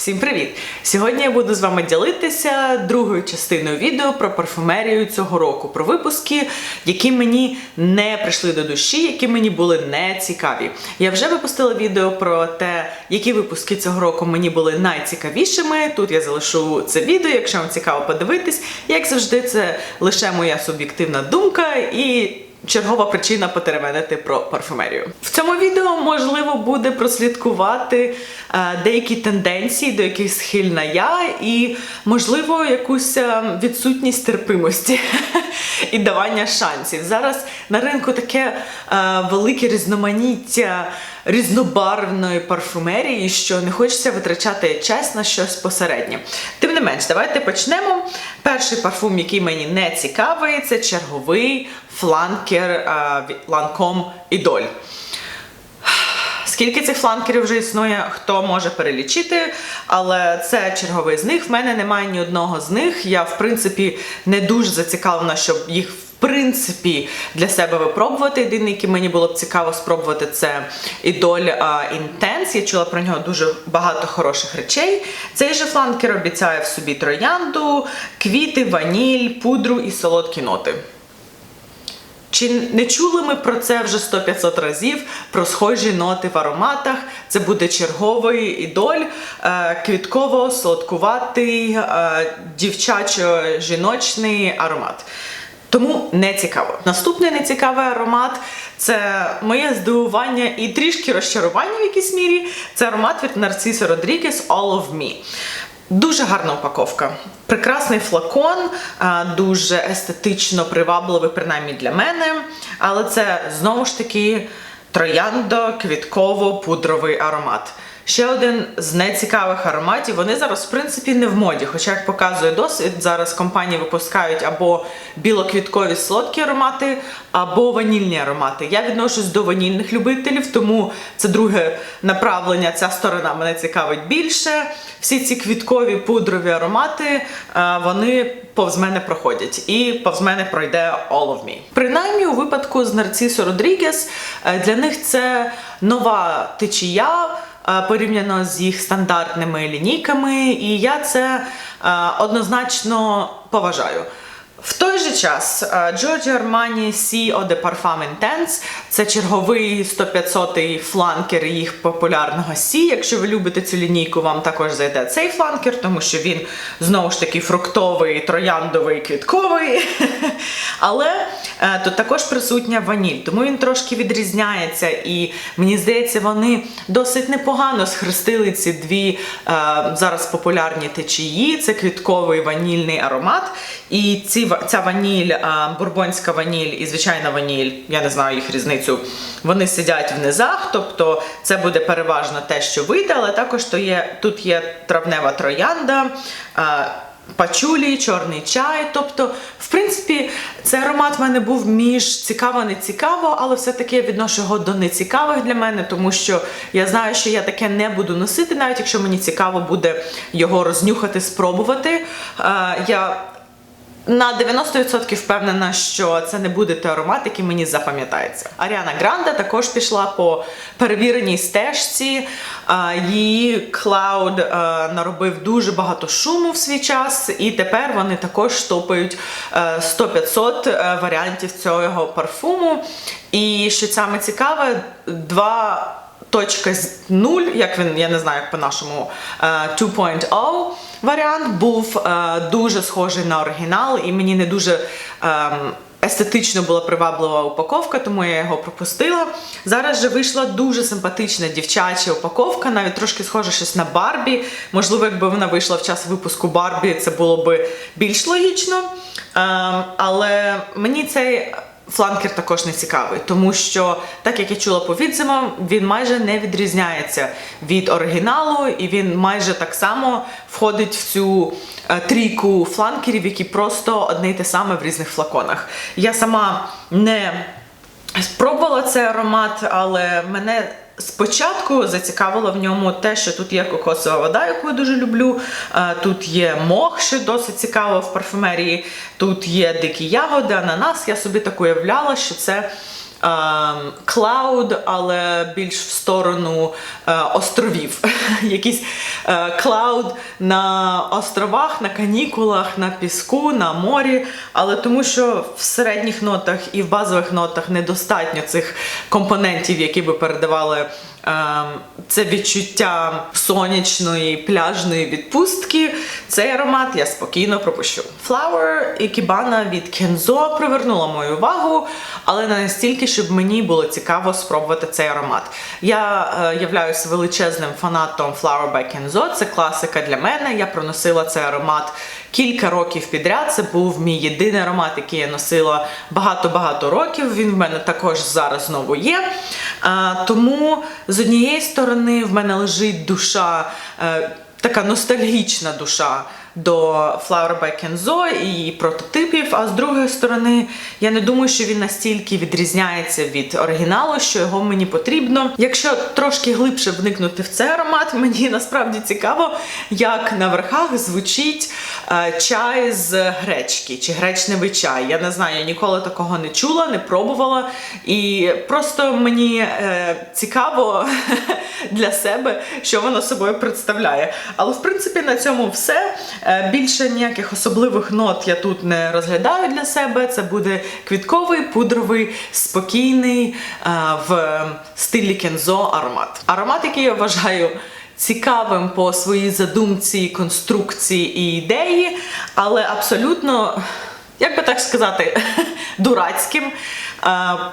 Всім привіт! Сьогодні я буду з вами ділитися другою частиною відео про парфумерію цього року, про випуски, які мені не прийшли до душі, які мені були не цікаві. Я вже випустила відео про те, які випуски цього року мені були найцікавішими. Тут я залишу це відео, якщо вам цікаво подивитись. Як завжди, це лише моя суб'єктивна думка і. Чергова причина потеревенити про парфумерію. В цьому відео можливо буде прослідкувати е, деякі тенденції, до яких схильна я, і можливо якусь е, відсутність терпимості і давання шансів. Зараз на ринку таке е, велике різноманіття різнобарвної парфумерії, що не хочеться витрачати час на щось посереднє. Тим не менш, давайте почнемо. Перший парфум, який мені не цікавий, це черговий фланкер е, від Lancome Скільки цих фланкерів вже існує, хто може перелічити, але це черговий з них. В мене немає ні одного з них. Я, в принципі, не дуже зацікавлена, щоб їх в принципі для себе випробувати. Єдине, який мені було б цікаво спробувати, це ідоль Intense. Я чула про нього дуже багато хороших речей. Цей же фланкер обіцяє в собі троянду, квіти, ваніль, пудру і солодкі ноти. Чи не чули ми про це вже 100-500 разів, про схожі ноти в ароматах? Це буде черговий ідоль, е, квітково, солодкуватий, е, дівчачо-жіночний аромат. Тому не цікаво. Наступний нецікавий аромат це моє здивування і трішки розчарування в якійсь мірі. Це аромат від Нарцисо Родрігес All of Me. Дуже гарна упаковка. Прекрасний флакон, дуже естетично привабливий, принаймні для мене. Але це знову ж таки трояндо квітково-пудровий аромат. Ще один з нецікавих ароматів. Вони зараз, в принципі, не в моді. Хоча, як показує досвід, зараз компанії випускають або білоквіткові солодкі аромати, або ванільні аромати. Я відношусь до ванільних любителів, тому це друге направлення. Ця сторона мене цікавить більше. Всі ці квіткові пудрові аромати, е, вони повз мене проходять. І повз мене пройде All of Me. Принаймні, у випадку з Нарцисо Родрігес е, для них це нова течія е, порівняно з їх стандартними лінійками, і я це е, однозначно поважаю. В той же час е, Giorgio Armani Eau de Parfum Intense це черговий 100-500 фланкер їх популярного Сі. Якщо ви любите цю лінійку, вам також зайде цей фланкер, тому що він знову ж таки фруктовий, трояндовий, квітковий. Але е, тут також присутня ваніль, тому він трошки відрізняється. І мені здається, вони досить непогано схрестили ці дві е, зараз популярні течії. Це квітковий ванільний аромат. І ці, ця ваніль, бурбонська ваніль і звичайна ваніль, я не знаю їх різницю, вони сидять в низах, тобто це буде переважно те, що вийде, але також то є, тут є травнева троянда. Пачулі, чорний чай. Тобто, в принципі, цей аромат в мене був між цікаво, не цікаво, але все-таки я відношу його до нецікавих для мене, тому що я знаю, що я таке не буду носити, навіть якщо мені цікаво буде його рознюхати, спробувати. Я на 90% впевнена, що це не буде той аромат, який мені запам'ятається. Аріана Гранде також пішла по перевіреній стежці. Її Cloud е, наробив дуже багато шуму в свій час, і тепер вони також топають е, 100-500 е, варіантів цього парфуму. І що саме цікаве, два. Точка нуль, як він, я не знаю, як по-нашому е, 2.0 варіант був е, дуже схожий на оригінал, і мені не дуже ем, естетично була приваблива упаковка, тому я його пропустила. Зараз же вийшла дуже симпатична дівчача упаковка, навіть трошки схоже щось на Барбі. Можливо, якби вона вийшла в час випуску Барбі, це було би більш логічно. Ем, але мені цей. Фланкер також не цікавий, тому що, так як я чула по відзивам, він майже не відрізняється від оригіналу, і він майже так само входить в цю е, трійку фланкерів, які просто одне й те саме в різних флаконах. Я сама не спробувала цей аромат, але мене спочатку зацікавило в ньому те, що тут є кокосова вода, яку я дуже люблю. Тут є мох, що досить цікаво в парфумерії. Тут є дикі ягоди, ананас. Я собі так уявляла, що це клауд, але більш в сторону е, островів. Якийсь клауд на островах, на канікулах, на піску, на морі. Але тому, що в середніх нотах і в базових нотах недостатньо цих компонентів, які би передавали. Ем, Це відчуття сонячної пляжної відпустки. Цей аромат я спокійно пропущу. Flower Ikebana від Kenzo привернула мою увагу, але не настільки, щоб мені було цікаво спробувати цей аромат. Я е, являюся величезним фанатом Flower by Kenzo. Це класика для мене. Я проносила цей аромат кілька років підряд. Це був мій єдиний аромат, який я носила багато-багато років. Він в мене також зараз знову є. Тому з однієї сторони в мене лежить душа, е, така ностальгічна душа. До Flower by Kenzo і прототипів, а з другої сторони, я не думаю, що він настільки відрізняється від оригіналу, що його мені потрібно. Якщо трошки глибше вникнути в цей аромат, мені насправді цікаво, як на верхах звучить е, чай з гречки чи гречневий чай. Я не знаю, я ніколи такого не чула, не пробувала. І просто мені е, цікаво для себе, що воно собою представляє. Але в принципі на цьому все. Е, Більше ніяких особливих нот я тут не розглядаю для себе. Це буде квітковий, пудровий, спокійний е, в стилі кензо аромат. Аромат, який я вважаю. Цікавим по своїй задумці, конструкції і ідеї, але абсолютно, як би так сказати, дурацьким е,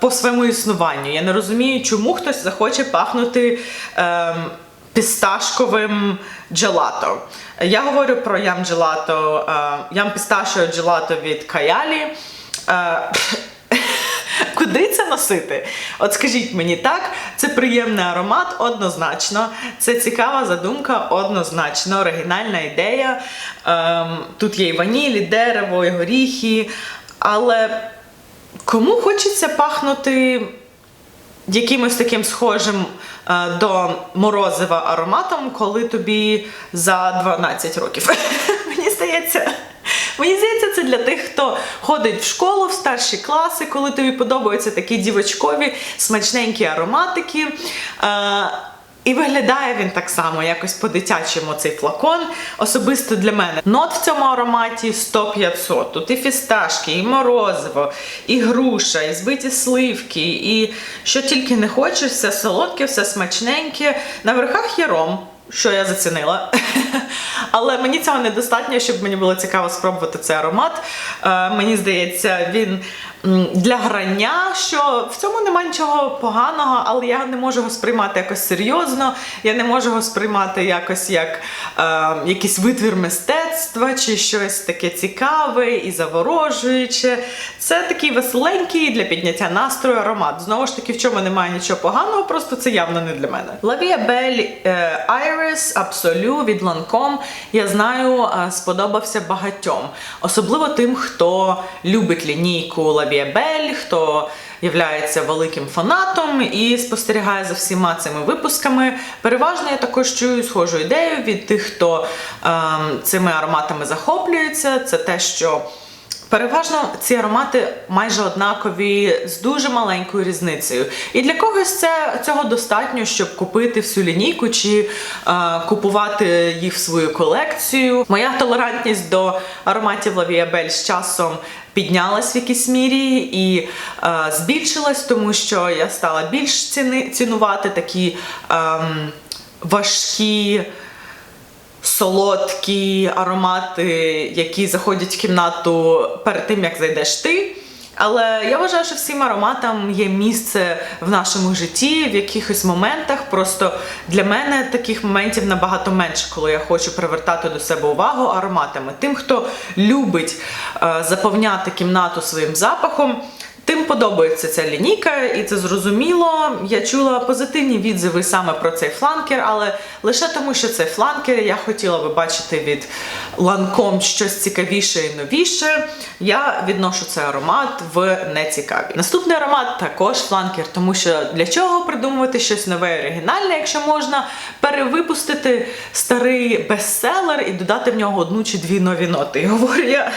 по своєму існуванню. Я не розумію, чому хтось захоче пахнути е, пісташковим джелато. Я говорю про ям джелато, е, ям пісташо джелато від Каялі. Е, Куди це носити? От скажіть мені так, це приємний аромат, однозначно. Це цікава задумка, однозначно, оригінальна ідея. Ем, тут є і ваніль, і дерево, і горіхи. Але кому хочеться пахнути якимось таким схожим до морозива ароматом, коли тобі за 12 років? Мені здається. Мені здається, це для тих, хто ходить в школу в старші класи, коли тобі подобаються такі дівочкові, смачненькі ароматики. І виглядає він так само, якось по-дитячому цей флакон. Особисто для мене. Нот в цьому ароматі 100-500. Тут і фісташки, і морозиво, і груша, і збиті сливки, і що тільки не хочеш, все солодке, все смачненьке. На верхах є ром. Що я зацінила. Але мені цього недостатньо, щоб мені було цікаво спробувати цей аромат. Е, мені здається, він для грання, що в цьому немає нічого поганого, але я не можу його сприймати якось серйозно. Я не можу його сприймати якось як е, якийсь витвір мистецтва чи щось таке цікаве і заворожуюче. Це такий веселенький для підняття настрою аромат. Знову ж таки, в чому немає нічого поганого, просто це явно не для мене. La Vie Belle е, Iris Absolu від Lancome, я знаю, е, сподобався багатьом. Особливо тим, хто любить лінійку La хто являється великим фанатом і спостерігає за всіма цими випусками. Переважно я також чую схожу ідею від тих, хто ем, цими ароматами захоплюється. Це те, що Переважно ці аромати майже однакові з дуже маленькою різницею. І для когось це цього достатньо, щоб купити всю лінійку чи е, купувати їх в свою колекцію. Моя толерантність до ароматів Belle з часом піднялась в якійсь мірі і е, збільшилась, тому що я стала більш ціни, цінувати такі ем, важкі солодкі аромати, які заходять в кімнату перед тим, як зайдеш ти. Але я вважаю, що всім ароматам є місце в нашому житті в якихось моментах. Просто для мене таких моментів набагато менше, коли я хочу привертати до себе увагу ароматами. Тим, хто любить е, заповняти кімнату своїм запахом. Тим подобається ця лінійка, і це зрозуміло. Я чула позитивні відзиви саме про цей фланкер, але лише тому, що це фланкер, я хотіла би бачити від Lancome щось цікавіше і новіше. Я відношу цей аромат в нецікаві. Наступний аромат також фланкер, тому що для чого придумувати щось нове і оригінальне, якщо можна перевипустити старий бестселер і додати в нього одну чи дві нові ноти. Говорю я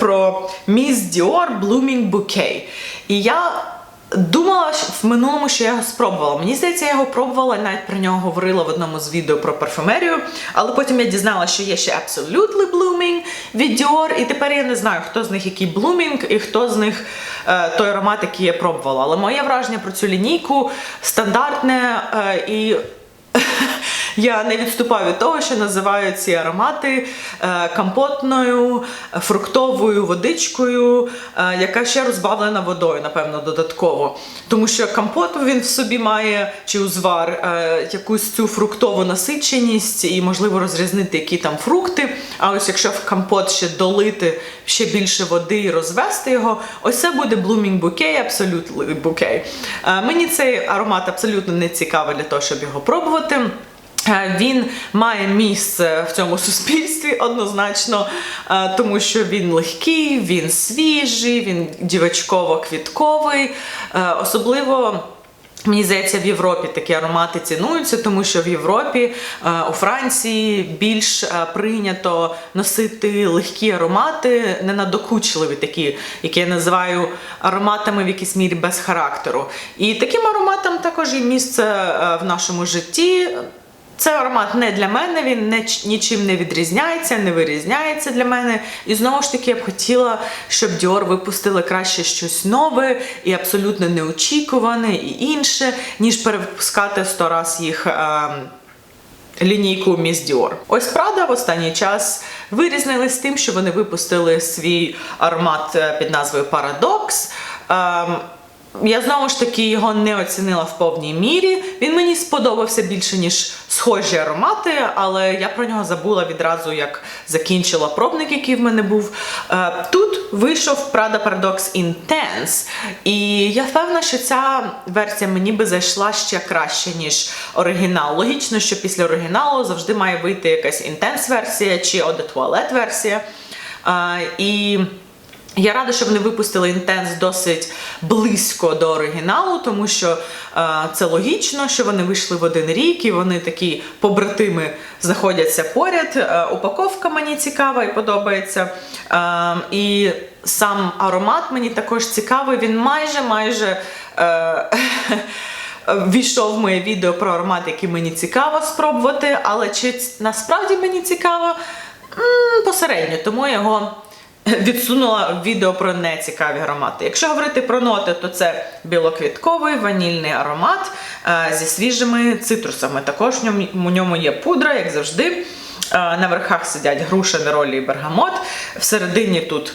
про Miss Dior Blooming Bouquet. І я Думала в минулому, що я його спробувала. Мені здається, я його пробувала навіть про нього говорила в одному з відео про парфюмерію. Але потім я дізналася, що є ще Absolutely Blooming від Dior, і тепер я не знаю, хто з них який Blooming і хто з них е, той аромат, який я пробувала. Але моє враження про цю лінійку стандартне е, і. Я не відступаю від того, що називаю ці аромати е, компотною, фруктовою водичкою, е, яка ще розбавлена водою, напевно, додатково. Тому що компот він в собі має чи узвар е, якусь цю фруктову насиченість і можливо розрізнити, які там фрукти. А ось якщо в компот ще долити ще більше води і розвести його, ось це буде Blooming Bouquet, Bouquet. Е, Мені цей аромат абсолютно не цікавий для того, щоб його пробувати. Е, Він має місце в цьому суспільстві однозначно, е, тому що він легкий, він свіжий, він дівочково-квітковий. Е, Особливо. Мені здається, в Європі такі аромати цінуються, тому що в Європі, у Франції більш прийнято носити легкі аромати, не надокучливі такі, які я називаю ароматами в якійсь мірі без характеру. І таким ароматам також є місце в нашому житті. Це аромат не для мене, він не, нічим не відрізняється, не вирізняється для мене. І знову ж таки я б хотіла, щоб Dior випустили краще щось нове і абсолютно неочікуване і інше, ніж перевипускати сто раз їх. ем, лінійку Miss Dior. Ось Prada в останній час вирізнились тим, що вони випустили свій аромат е, під назвою Paradox. Я знову ж таки його не оцінила в повній мірі. Він мені сподобався більше, ніж схожі аромати, але я про нього забула відразу, як закінчила пробник, який в мене був. Е, Тут вийшов Prada Paradox Intense, і я впевнена, що ця версія мені би зайшла ще краще, ніж оригінал. Логічно, що після оригіналу завжди має вийти якась Intense версія чи Toilette версія. Е, І я рада, що вони випустили інтенс досить близько до оригіналу, тому що е, це логічно, що вони вийшли в один рік і вони такі побратими знаходяться поряд. Е, упаковка мені цікава і подобається. Е, і сам аромат мені також цікавий. Він майже майже. Е, Війшов в моє відео про аромат, який мені цікаво спробувати, але чи насправді мені цікаво? М, Посередньо, тому я його відсунула відео про нецікаві аромати. Якщо говорити про ноти, то це білоквітковий ванільний аромат е, зі свіжими цитрусами. Також в ньому, є пудра, як завжди. Е, На верхах сидять груша, неролі і бергамот. Всередині тут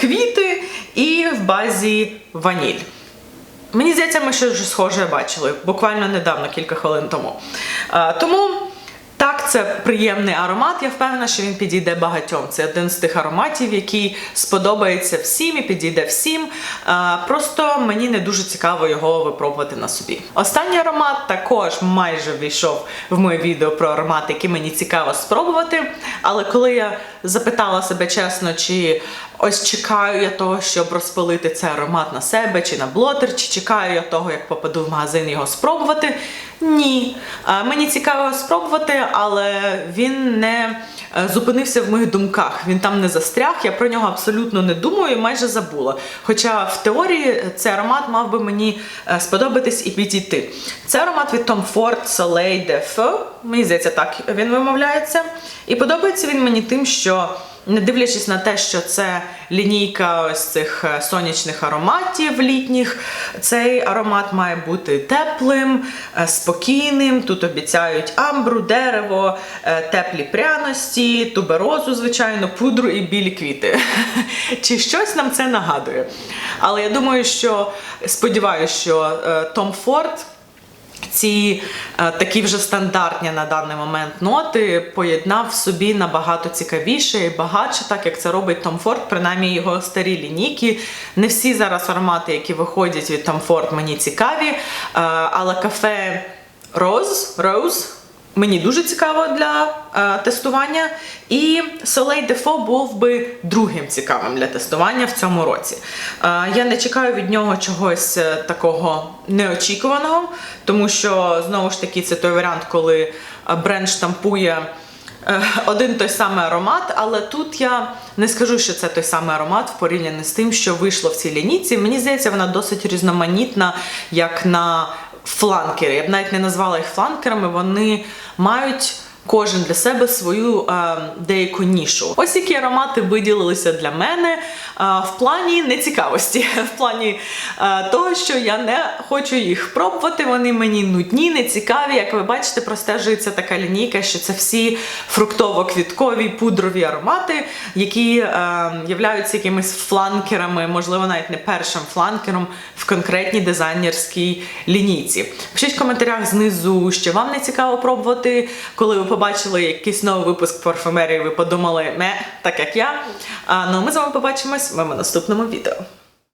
квіти і в базі ваніль. Мені здається, ми ще схоже бачили, буквально недавно, кілька хвилин тому. Тому так, це приємний аромат. Я впевнена, що він підійде багатьом. Це один з тих ароматів, який сподобається всім і підійде всім. Просто мені не дуже цікаво його випробувати на собі. Останній аромат також майже війшов в моє відео про аромати, які мені цікаво спробувати. Але коли я запитала себе чесно, чи ось чекаю я того, щоб розпилити цей аромат на себе чи на блотер, чи чекаю я того, як попаду в магазин його спробувати. Ні. Мені цікаво спробувати, але він не е, зупинився в моїх думках. Він там не застряг. Я про нього абсолютно не думаю і майже забула. Хоча в теорії цей аромат мав би мені е, сподобатись і підійти. Це аромат від Tom Ford Soleil de Feu. Мені здається, так він вимовляється. І подобається він мені тим, що не дивлячись на те, що це лінійка ось цих е, сонячних ароматів літніх, цей аромат має бути теплим, е, спокійним. Тут обіцяють амбру, дерево, е, теплі пряності, туберозу, звичайно, пудру і білі квіти. Чи щось нам це нагадує? Але я думаю, що сподіваюся, що Том Форд ці е, такі вже стандартні на даний момент ноти поєднав в собі набагато цікавіше і багатше, так як це робить Том Форд, принаймні його старі лінійки. Не всі зараз аромати, які виходять від Tom Ford, мені цікаві, е, але кафе Rose, Rose Мені дуже цікаво для е, тестування, і Soleil Faux був би другим цікавим для тестування в цьому році. Е, я не чекаю від нього чогось е, такого неочікуваного, тому що знову ж таки це той варіант, коли е, бренд штампує е, один той самий аромат, але тут я не скажу, що це той самий аромат в порівнянні з тим, що вийшло в цій лінійці. Мені здається, вона досить різноманітна, як на фланкери. Я б навіть не назвала їх фланкерами, вони мають. Кожен для себе свою е, деяку нішу. Ось які аромати виділилися для мене е, в плані нецікавості, в плані е, того, що я не хочу їх пробувати. Вони мені нудні, нецікаві. Як ви бачите, простежується така лінійка, що це всі фруктово-квіткові пудрові аромати, які е, являються якимись фланкерами, можливо, навіть не першим фланкером в конкретній дизайнерській лінійці. Пишіть в коментарях знизу, що вам не цікаво пробувати, коли ви побачили якийсь новий випуск парфумерії, ви подумали, не так як я. А, ну ми з вами побачимось в моєму наступному відео.